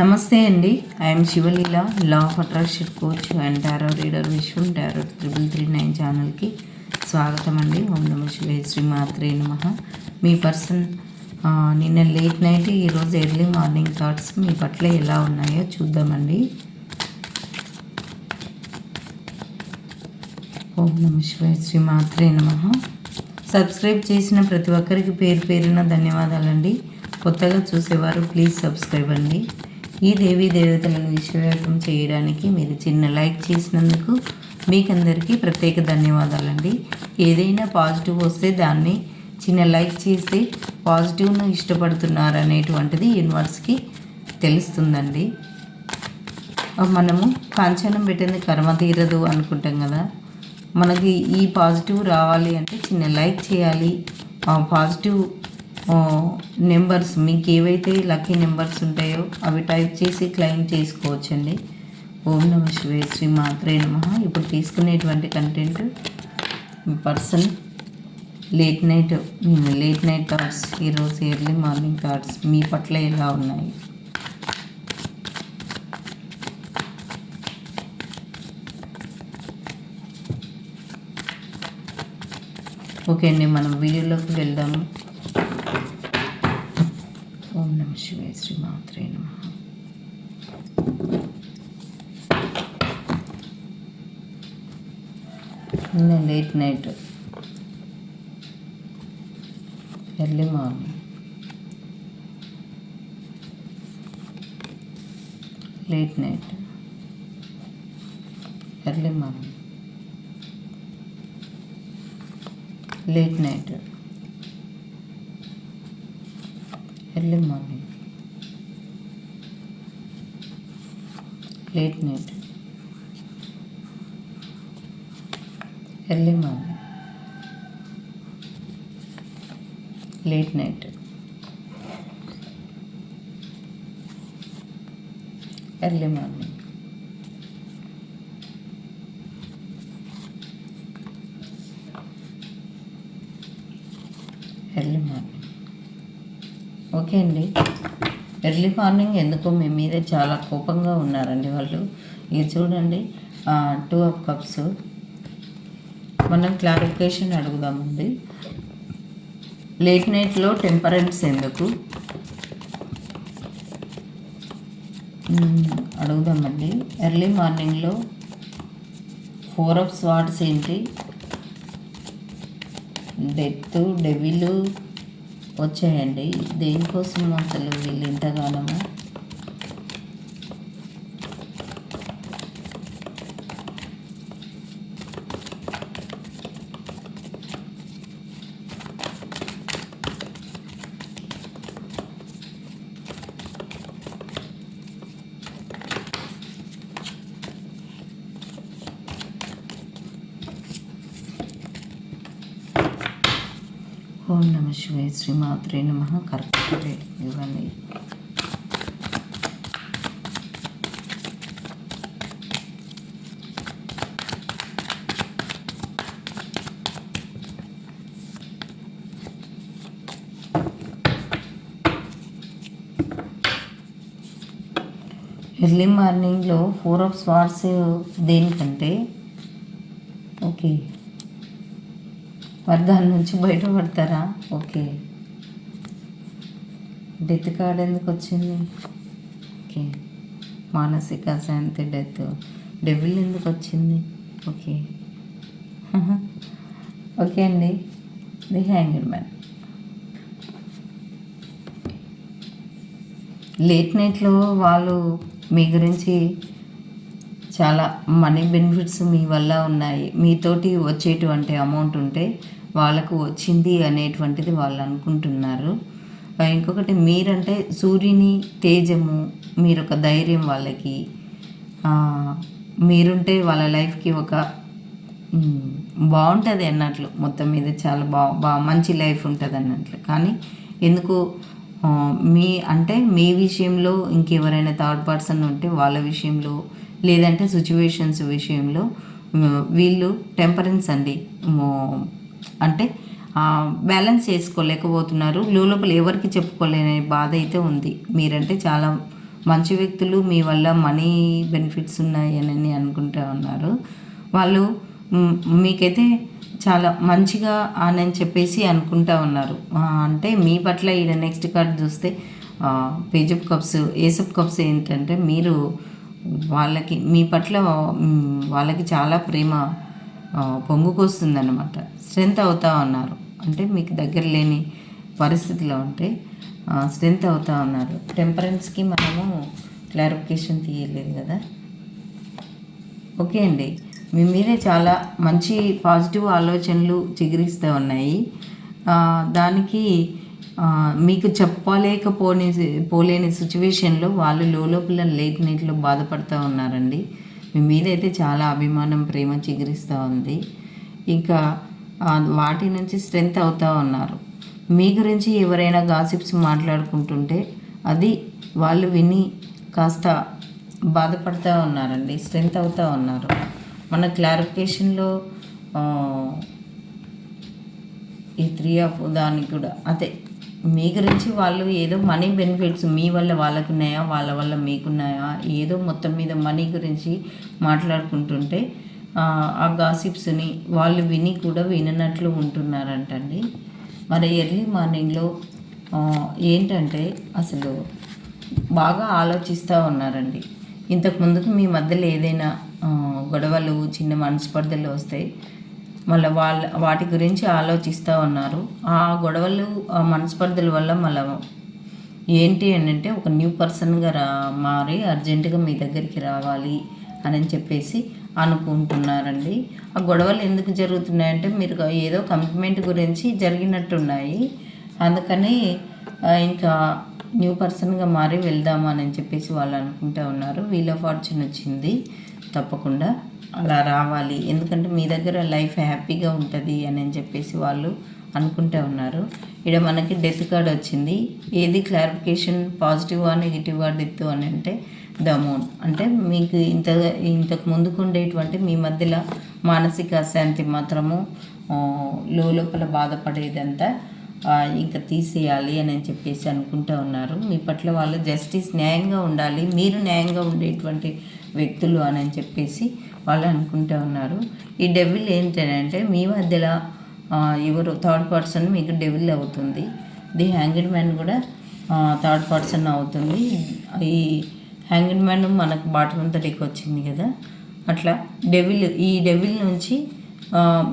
నమస్తే అండి. I'm Sivaleela law of attraction coach and tarot reader Vishwam tarot triple three nine ఛానల్కి స్వాగతం అండి ఓం నమ శివే శ్రీ మాత్రే నమ. మీ పర్సన్ నిన్న లేట్ నైట్ ఈరోజు ఎర్లీ మార్నింగ్ థాట్స్ మీ పట్ల ఎలా ఉన్నాయో చూద్దామండి. ఓం నమ శివే శ్రీ మాత్రే నమ. సబ్స్క్రైబ్ చేసిన ప్రతి ఒక్కరికి పేరు పేరున ధన్యవాదాలండి. కొత్తగా చూసేవారు ప్లీజ్ సబ్స్క్రైబ్ అండి. ఈ దేవీ దేవతలను విశ్వవ్యాపం చేయడానికి మీరు చిన్న లైక్ చేసినందుకు మీకందరికీ ప్రత్యేక ధన్యవాదాలండి. ఏదైనా పాజిటివ్ వస్తే దాన్ని చిన్న లైక్ చేస్తే పాజిటివ్ను ఇష్టపడుతున్నారు అనేటువంటిది యూనివర్స్కి తెలుస్తుందండి. మనము కాంచనం పెట్టింది కర్మ తీరదు అనుకుంటాం కదా. మనకి ఈ పాజిటివ్ రావాలి అంటే చిన్న లైక్ చేయాలి. ఆ పాజిటివ్ నెంబర్స్ మీకు ఏవైతే లక్కీ నెంబర్స్ ఉంటాయో అవి టైప్ చేసి క్లెయిమ్ చేసుకోవచ్చండి. ఓం నమ శివే శ్రీ మాత్రే నమ. ఇప్పుడు తీసుకునేటువంటి content person late night late night thoughts ఈరోజు ఎర్లీ మార్నింగ్ థాట్స్ మీ పట్ల ఎలా ఉన్నాయి? ఓకే అండి మనం వీడియోలోకి వెళ్దాము. నమ శివాయ శ్రీ మాత్రే నమ నిన్న late night early morning late night early morning late night early morning late night early morning late night early morning early morning okay అండి. ఎర్లీ మార్నింగ్ ఎందుకో మీ మీద చాలా కోపంగా ఉన్నారండి వాళ్ళు. ఇది చూడండి. Two of cups. మనం క్లారిఫికేషన్ అడుగుదామండి. లేట్ నైట్లో టెంపరెన్స్ ఎందుకు? అడుగుదామండి. ఎర్లీ మార్నింగ్లో ఫోర్ ఆఫ్ స్వాట్స్ ఏంటి? డెత్ డెవిలు వచ్చాయండి. దేనికోసం అసలు వీళ్ళు ఇంతగానము ఓం నమ శివాయ శ్రీమాత్రే నమ కరెక్ట్ రేటింగ్ ఇవ్వండి ఎర్లీ మార్నింగ్లో ఫోర్ ఆఫ్ స్వార్ట్స్ దేనికంటే? ఓకే మరి దాని నుంచి బయటపడతారా? ఓకే. డెత్ కార్డ్ ఎందుకు వచ్చింది? ఓకే. మానసిక శాంతి డెత్. డెవిల్ ఎందుకు వచ్చింది? ఓకే. ఓకే అండి. The hanged man. లేట్ నైట్లో వాళ్ళు మీ గురించి చాలా మనీ బెనిఫిట్స్ మీ వల్ల ఉన్నాయి. మీతోటి వచ్చేటువంటి అమౌంట్ ఉంటే వాళ్ళకు వచ్చింది అనేటువంటిది వాళ్ళు అనుకుంటున్నారు. ఇంకొకటి మీరంటే సూర్యుని తేజము మీరు ఒక ధైర్యం వాళ్ళకి. మీరుంటే వాళ్ళ లైఫ్కి ఒక బాగుంటుంది అన్నట్లు. మొత్తం మీద చాలా బా బా మంచి లైఫ్ ఉంటుంది అన్నట్లు. కానీ ఎందుకు మీ అంటే మీ విషయంలో ఇంకెవరైనా థర్డ్ పర్సన్ ఉంటే వాళ్ళ విషయంలో లేదంటే సిచ్యువేషన్స్ విషయంలో వీళ్ళు టెంపరెన్స్ అండి. అంటే బ్యాలెన్స్ చేసుకోలేకపోతున్నారు. లోపల ఎవరికి చెప్పుకోలేని బాధ అయితే ఉంది. మీరంటే చాలా మంచి వ్యక్తులు మీ వల్ల మనీ బెనిఫిట్స్ ఉన్నాయని అనుకుంటూ ఉన్నారు. వాళ్ళు మీకైతే చాలా మంచిగా అని చెప్పేసి అనుకుంటా ఉన్నారు. అంటే మీ పట్ల ఈడ నెక్స్ట్ కార్డ్ చూస్తే page of cups ace of cups ఏంటంటే మీరు వాళ్ళకి మీ పట్ల వాళ్ళకి చాలా ప్రేమ ఆ, పొంగుకొస్తుందన్నమాట. స్ట్రెంత్ అవుతా ఉన్నారు. అంటే మీకు దగ్గర లేని పరిస్థితిలో ఉంటే స్ట్రెంత్ అవుతా ఉన్నారు. టెంపరెన్స్కి మనము క్లారిఫికేషన్ తీయలేదు కదా? ఓకే అండి. మీ మీదే చాలా మంచి పాజిటివ్ ఆలోచనలు చిగురిస్తూ ఉన్నాయి. దానికి మీకు చెప్పలేకపోని పోలేని సిచ్యువేషన్లో వాళ్ళు లోపల లేట్ నైట్లో బాధపడుతూ ఉన్నారండి. మీ మీదైతే చాలా అభిమానం ప్రేమ చిగురిస్తూ ఉంది. ఇంకా వాటి నుంచి స్ట్రెంత్ అవుతూ ఉన్నారు. మీ గురించి ఎవరైనా గాసిప్స్ మాట్లాడుకుంటుంటే అది వాళ్ళు విని కాస్త బాధపడుతూ ఉన్నారండి స్ట్రెంత్ అవుతూ ఉన్నారు. మన క్లారిఫికేషన్లో ఈ త్రీ ఆఫ్ దానికి కూడా అదే మీ గురించి వాళ్ళు ఏదో మనీ బెనిఫిట్స్ మీ వల్ల వాళ్ళకు ఉన్నాయా వాళ్ళ వల్ల మీకున్నాయా ఏదో మొత్తం మీద మనీ గురించి మాట్లాడుకుంటుంటే ఆ, గాసిప్స్ని వాళ్ళు విని కూడా విననట్లు ఉంటున్నారంటండి. మరి ఎర్లీ మార్నింగ్లో ఏంటంటే అసలు బాగా ఆలోచిస్తూ ఉన్నారండి. ఇంతకు ముందుకు మీ మధ్యలో ఏదైనా గొడవలు చిన్న మనస్పర్ధలు వస్తాయి మళ్ళీ వాళ్ళ వాటి గురించి ఆలోచిస్తూ ఉన్నారు. ఆ గొడవలు ఆ మనస్పర్ధల వల్ల మళ్ళీ ఏంటి అని అంటే ఒక న్యూ పర్సన్గా రా మారి అర్జెంటుగా మీ దగ్గరికి రావాలి. అని చెప్పేసి అనుకుంటున్నారండి. ఆ గొడవలు ఎందుకు జరుగుతున్నాయంటే మీరు ఏదో కమిట్మెంట్ గురించి జరిగినట్టున్నాయి. అందుకని ఇంకా న్యూ పర్సన్గా మారి వెళ్దామా అని చెప్పేసి వాళ్ళు అనుకుంటూ ఉన్నారు. వీల్ ఆఫ్ ఫార్చ్యూన్ వచ్చింది. తప్పకుండా అలా రావాలి. ఎందుకంటే మీ దగ్గర లైఫ్ హ్యాపీగా ఉంటుంది అని అని చెప్పేసి వాళ్ళు అనుకుంటూ ఉన్నారు. ఇక్కడ మనకి డెత్ కార్డ్ వచ్చింది. ఏది క్లారిఫికేషన్ పాజిటివా నెగిటివా డెత్ అని అంటే ద మూన్ అంటే మీకు ఇంత ఇంతకు ముందుకు ఉండేటువంటి మీ మధ్యలో మానసిక అశాంతి మాత్రము లోపల బాధపడేదంతా ఇంకా తీసేయాలి అని చెప్పేసి అనుకుంటూ ఉన్నారు. మీ పట్ల వాళ్ళు జస్టిస్ న్యాయంగా ఉండాలి మీరు న్యాయంగా ఉండేటువంటి వ్యక్తులు అని చెప్పేసి వాళ్ళు అనుకుంటూ ఉన్నారు. ఈ డెవిల్ ఏంటంటే మీ మధ్యలో ఎవరు థర్డ్ పర్సన్ మీకు డెవిల్ అవుతుంది. ది హ్యాంగిడ్ మ్యాన్ కూడా థర్డ్ పర్సన్ అవుతుంది. ఈ హ్యాంగిడ్ మ్యాన్ మనకు బాటం అంతటికి వచ్చింది కదా. అట్లా డెవిల్ ఈ డెవిల్ నుంచి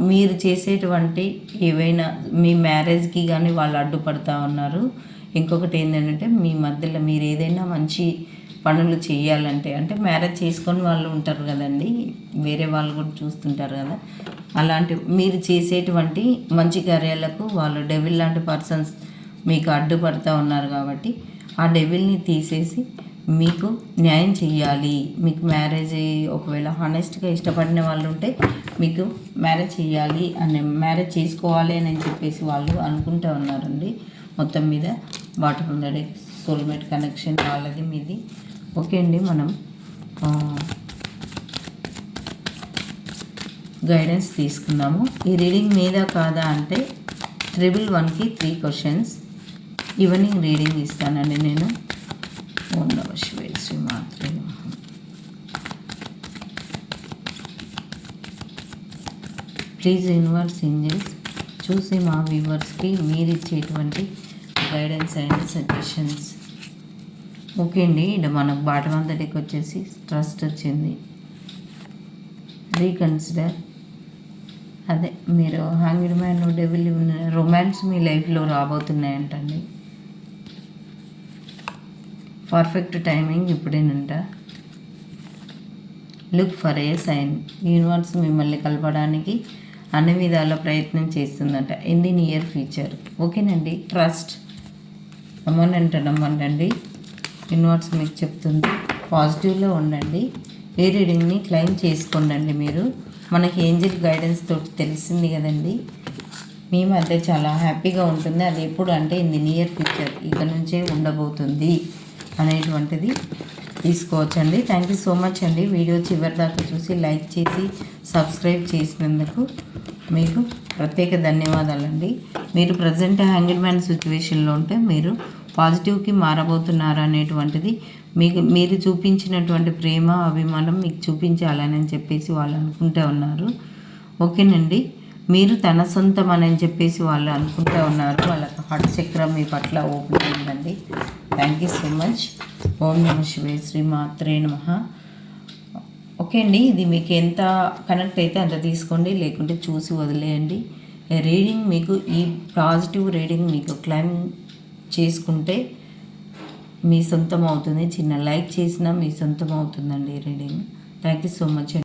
మీరు చేసేటువంటి ఏవైనా మీ మ్యారేజ్కి కానీ వాళ్ళు అడ్డుపడతా ఉన్నారు. ఇంకొకటి ఏంటంటే మీ మధ్యలో మీరు ఏదైనా మంచి పనులు చేయాలంటే అంటే మ్యారేజ్ చేసుకొని వాళ్ళు ఉంటారు కదండి. వేరే వాళ్ళు కూడా చూస్తుంటారు కదా. అలాంటి మీరు చేసేటువంటి మంచి కార్యాలకు వాళ్ళు డెవిల్ లాంటి పర్సన్స్ మీకు అడ్డుపడతా ఉన్నారు కాబట్టి ఆ డెవిల్ని తీసేసి మీకు న్యాయం చేయాలి మీకు మ్యారేజ్ ఒకవేళ హానెస్ట్గా ఇష్టపడిన వాళ్ళు ఉంటే మీకు మ్యారేజ్ చేయాలి అని మ్యారేజ్ చేసుకోవాలి అని చెప్పేసి వాళ్ళు అనుకుంటూ ఉన్నారండి. మొత్తం మీద వాటర్ ఉండే సోల్మేట్ కనెక్షన్ వాళ్ళది మీది. ఓకే అండి మనం గైడెన్స్ తీసుకున్నాము ఈ రీడింగ్ మీద కాదా అంటే ట్రిపుల్ వన్కి త్రీ క్వశ్చన్స్ ఈవినింగ్ రీడింగ్ ఇస్తానండి నేను. ఓం నమ శివాయ శ్రీ ప్లీజ్ యూనివర్స్ ఏంజల్స్ చూసి మా వ్యూవర్స్కి మీరు ఇచ్చేటువంటి గైడెన్స్ అండ్ సజెషన్స్ ఓకే అండి ఇక్కడ మనకు బాటం అంతటికి వచ్చేసి ట్రస్ట్ వచ్చింది. రీకన్సిడర్ అదే మీరు హ్యాంగిడ్ మ్యాన్ డెవిల్ రొమాన్స్ మీ లైఫ్లో రాబోతున్నాయంటండి. Perfect timing ఇప్పుడేనంట. Look for a sign. Universe మిమ్మల్ని కలపడానికి అన్ని విధాల ప్రయత్నం చేస్తుందంట. ఇన్ ది నియర్ ఫ్యూచర్ ఓకేనండి ట్రస్ట్. నమ్మనంట నమ్మండి యూనివర్స్ మీకు చెప్తుంది. పాజిటివ్లో ఉండండి. ఏ రీడింగ్ని క్లైమ్ చేసుకోండి మీరు. మనకి ఏంజిల్ గైడెన్స్ తోటి తెలిసింది కదండి. మీ మధ్య చాలా హ్యాపీగా ఉంటుంది. అది ఎప్పుడు అంటే ఇన్ ది నియర్ ఫ్యూచర్. ఇక నుంచే ఉండబోతుంది. అనేటువంటిది తీసుకోవచ్చండి. థ్యాంక్ యూ సో మచ్ అండి. వీడియో చివరి దాకా చూసి లైక్ చేసి సబ్స్క్రైబ్ చేసినందుకు మీకు ప్రత్యేక ధన్యవాదాలండి. మీరు ప్రజెంట్ హ్యాంగిల్ మ్యాన్ సిచ్యువేషన్లో ఉంటే మీరు పాజిటివ్కి మారబోతున్నారు అనేటువంటిది మీకు మీరు చూపించినటువంటి ప్రేమ అభిమానం మీకు చూపించాలని చెప్పేసి వాళ్ళు అనుకుంటూ ఉన్నారు. ఓకేనండి. మీరు తన సొంతం అని చెప్పేసి వాళ్ళు అనుకుంటూ ఉన్నారు. వాళ్ళకి హార్ట్ చక్రం మీ పట్ల ఓపెన్ అయిందండి. థ్యాంక్ యూ సో మచ్ ఓం నమ శివే శ్రీ మాత్రే నమ. ఓకే అండి ఇది మీకు ఎంత కనెక్ట్ అయితే అంత తీసుకోండి లేకుంటే చూసి వదిలేయండి. రీడింగ్ మీకు ఈ పాజిటివ్ రీడింగ్ మీకు క్లైమ్ చేసుకుంటే మీ సొంతం అవుతుంది. చిన్న లైక్ చేసినా మీ సొంతం అవుతుందండి reading thank you so much